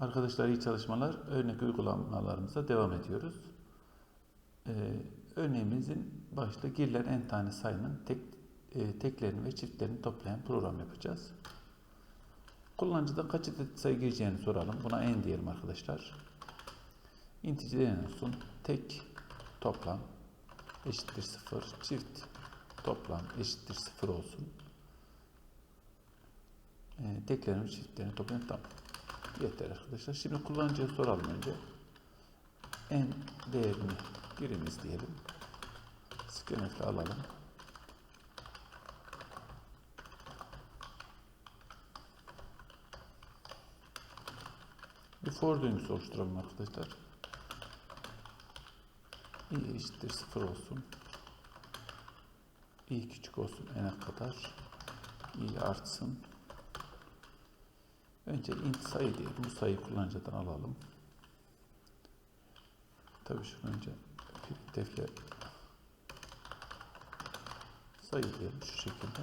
Arkadaşlar iyi çalışmalar. Örnek uygulamalarımıza devam ediyoruz. Ee, örneğimizin başta girilen en tane sayının tek, e, teklerini ve çiftlerini toplayan program yapacağız. Kullanıcıdan kaç adet sayı gireceğini soralım. Buna en diyelim arkadaşlar. İnticeler olsun. Tek toplam eşittir 0. Çift toplam eşittir 0 olsun. E, teklerini ve çiftlerini toplayın. Tamam. Yeter arkadaşlar. Şimdi kullanıcıya soralım önce. En değerini giriniz diyelim. Scanf'le alalım. Bir for döngüsü oluşturalım arkadaşlar. i eşittir 0 olsun. i küçük olsun n'e kadar. i artsın. Önce int sayı diyelim. Bu sayıyı kullanıcıdan alalım. Tabii şunu önce printf'le sayı diyelim şu şekilde.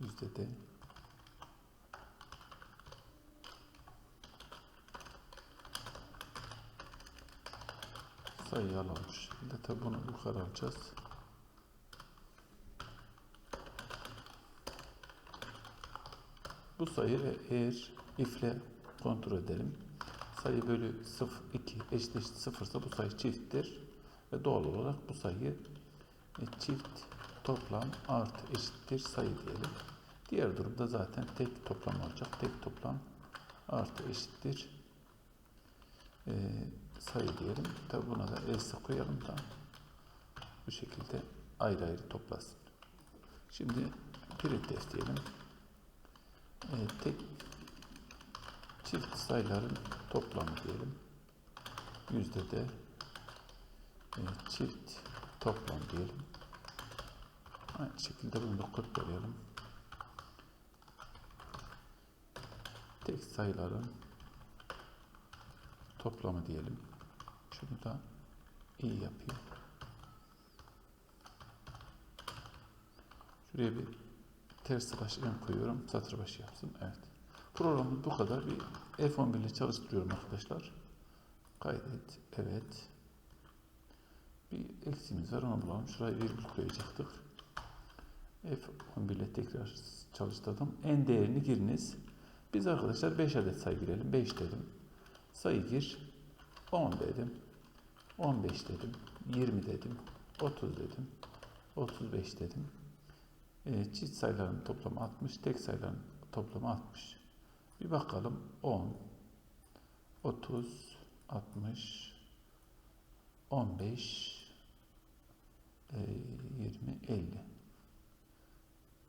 Yüzde de sayıyı alalım şu şekilde. Tabii bunu yukarı alacağız. Bu sayı ve eğer if'le kontrol edelim. Sayı bölü 0, 2 eşit 0 ise bu sayı çifttir. Ve doğal olarak bu sayı e, çift toplam artı eşittir sayı diyelim. Diğer durumda zaten tek toplam olacak. Tek toplam artı eşittir e, sayı diyelim. Tabi buna da else koyalım da bu şekilde ayrı ayrı toplasın. Şimdi printf diyelim. Tek çift sayıların toplamı diyelim. Yüzde de e, çift toplam diyelim. Aynı şekilde bunu da kodlayalım. Tek sayıların toplamı diyelim. Şunu da iyi yapayım. Şuraya bir ters slash n koyuyorum. Satır başı yapsın. Evet. Programımız bu kadar. Bir F11 ile çalıştırıyorum arkadaşlar. Kaydet. Evet. Bir eksiğimiz var onu bulalım. Şuraya virgül koyacaktık. F11 ile tekrar çalıştırdım. En değerini giriniz. Biz arkadaşlar 5 adet sayı girelim. 5 dedim. Sayı gir. 10 dedim. 15 dedim. 20 dedim. 30 dedim. 35 dedim. E, çift sayıların toplamı 60. Tek sayıların toplamı 60. Bir bakalım. 10, 30, 60, 15, e, 20, 50.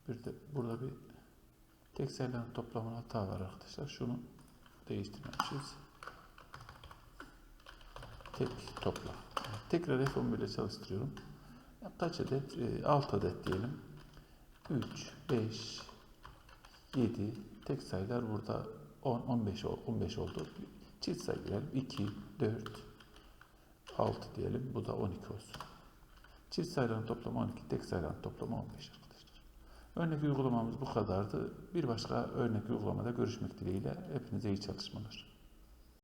Bir de burada bir tek sayıların toplamına hata var arkadaşlar. Şunu değiştirmemişiz. Tek toplam. Tekrar F11 ile çalıştırıyorum. Kaç adet? E, 6 adet diyelim. 3, 5, 7, tek sayılar burada 10, 15, 15 oldu. Çift sayı girelim. 2, 4, 6 diyelim. Bu da 12 olsun. Çift sayıların toplamı 12, tek sayıların toplamı 15 arkadaşlar. Örnek uygulamamız bu kadardı. Bir başka örnek uygulamada görüşmek dileğiyle. Hepinize iyi çalışmalar.